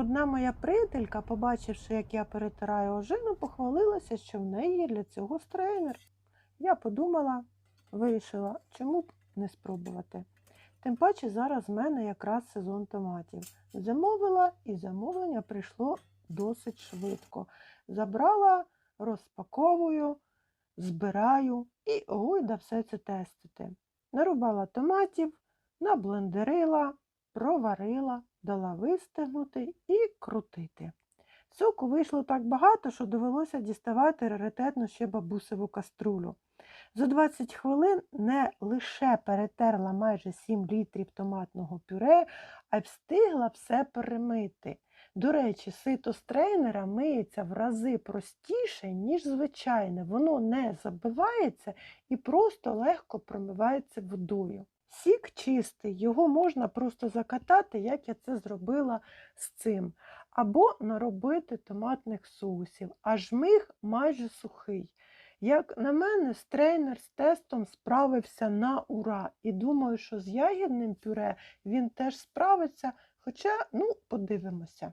Одна моя приятелька, побачивши, як я перетираю ожину, похвалилася, що в неї для цього стрейнер. Я подумала, вирішила, чому б не спробувати. Тим паче зараз в мене якраз сезон томатів. Замовила, і замовлення прийшло досить швидко. Забрала, розпаковую, збираю і гойда все це тестити. Нарубала томатів, наблендерила, проварила, дала вистигнути і крутити. Соку вийшло так багато, що довелося діставати раритетну ще бабусеву каструлю. За 20 хвилин не лише перетерла майже 7 літрів томатного пюре, а й встигла все перемити. До речі, сито з трейнера миється в рази простіше, ніж звичайне. Воно не забивається і просто легко промивається водою. Сік чистий, його можна просто закатати, як я це зробила з цим, або наробити томатних соусів, а жмих майже сухий. Як на мене, стрейнер з тестом справився на ура. І думаю, що з ягідним пюре він теж справиться, хоча, ну, подивимося.